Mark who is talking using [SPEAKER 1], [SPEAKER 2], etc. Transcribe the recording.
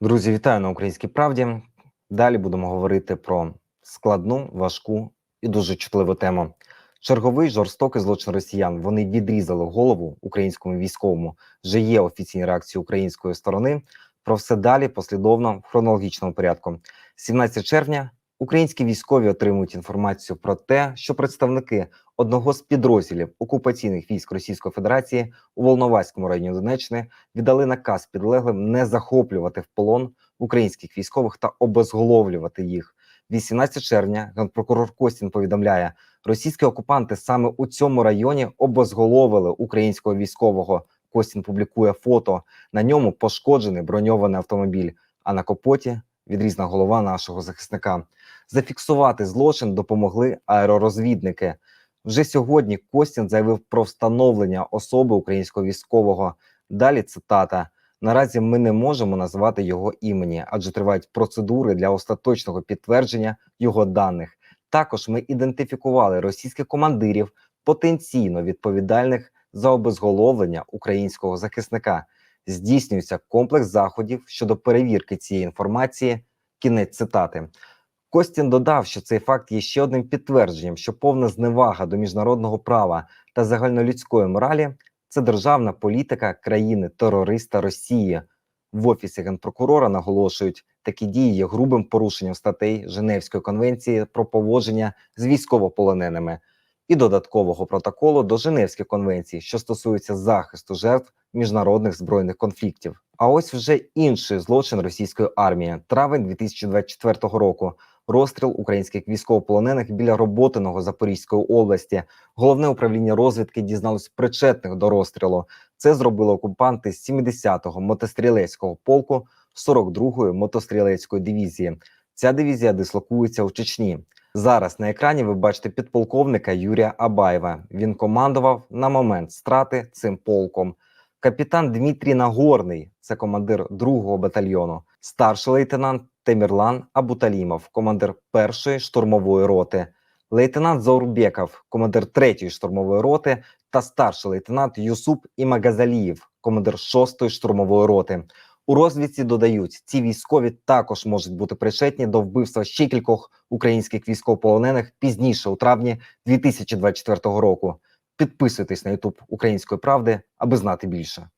[SPEAKER 1] Друзі, вітаю на українській правді. Далі будемо говорити про складну, важку і дуже чутливу тему. Черговий жорстокий злочин росіян. Вони відрізали голову українському військовому. Вже є офіційні реакції української сторони. Про все далі послідовно в хронологічному порядку. 17 червня українські військові отримують інформацію про те, що представники одного з підрозділів окупаційних військ Російської Федерації у Волноваському районі Донеччини віддали наказ підлеглим не захоплювати в полон українських військових та обезголовлювати їх. 18 червня генпрокурор Костін повідомляє, російські окупанти саме у цьому районі обезголовили українського військового. Костін публікує фото. На ньому пошкоджений броньований автомобіль, а на капоті відрізна голова нашого захисника. Зафіксувати злочин допомогли аеророзвідники. Вже сьогодні Костін заявив про встановлення особи українського військового. Далі цитата: наразі ми не можемо назвати його імені, адже тривають процедури для остаточного підтвердження його даних. Також ми ідентифікували російських командирів, потенційно відповідальних за обезголовлення українського захисника. Здійснюється комплекс заходів щодо перевірки цієї інформації. Кінець цитати. Костін додав, що цей факт є ще одним підтвердженням, що повна зневага до міжнародного права та загальнолюдської моралі це державна політика країни терориста Росії. В офісі генпрокурора наголошують, такі дії є грубим порушенням статей Женевської конвенції про поводження з військовополоненими і додаткового протоколу до Женевської конвенції, що стосується захисту жертв міжнародних збройних конфліктів. А ось вже інший злочин російської армії, травень 2024 року. Розстріл українських військовополонених біля роботиного Запорізької області. Головне управління розвідки дізналось причетних до розстрілу. Це зробили окупанти з 70-го мотострілецького полку 42-ї мотострілецької дивізії. Ця дивізія дислокується у Чечні. Зараз на екрані ви бачите підполковника Юрія Абаєва. Він командував на момент страти цим полком. Капітан Дмитрій Нагорний, це командир 2-го батальйону, старший лейтенант Темірлан Абуталімов, командир першої штурмової роти, лейтенант Заурбеков, командир третьої штурмової роти, та старший лейтенант Юсуп Імагазаліїв, командир шостої штурмової роти. У розвідці додають, ці військові також можуть бути причетні до вбивства ще кількох українських військовополонених пізніше у травні 2024 року. Підписуйтесь на YouTube Української правди, аби знати більше.